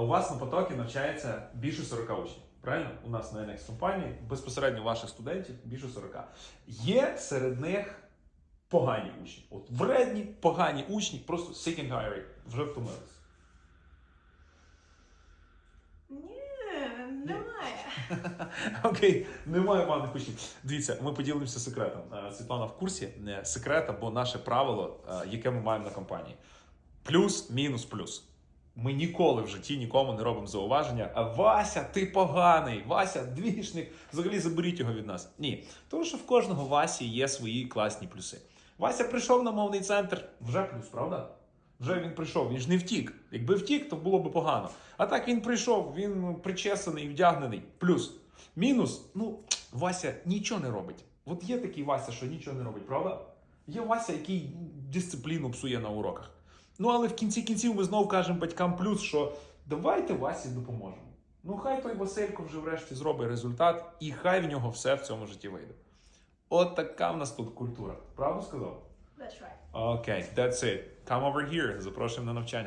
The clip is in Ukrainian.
у вас на потокі навчається більше 40 учнів. Правильно? У нас на NX компанії безпосередньо ваших студентів більше 40. Є серед них погані учні. От вредні, погані учні, просто and tired, вже втомилися. Немає. Окей, немає поганих учнів. Дивіться, ми поділимося секретом. Е, Світлана в курсі не секрет, або наше правило, е, яке ми маємо на компанії. Плюс, мінус, плюс. Ми ніколи в житті нікому не робимо зауваження. А Вася, ти поганий, Вася, двішник, взагалі заберіть його від нас. Ні. Тому що в кожного Васі є свої класні плюси. Вася прийшов на мовний центр, вже плюс, правда? Вже він прийшов, він ж не втік. Якби втік, то було б погано. А так він прийшов, він причесаний, вдягнений. Плюс. Мінус, ну, Вася нічого не робить. От є такий Вася, що нічого не робить, правда? Є Вася, який дисципліну псує на уроках. Ну, але в кінці кінців ми знову кажемо батькам плюс, що давайте Васі допоможемо. Ну, хай той Василько вже врешті зробить результат, і хай в нього все в цьому житті вийде. От така в нас тут культура. Правду сказав? That's right. Окей, that's it. Come over here. Запрошуємо на навчання.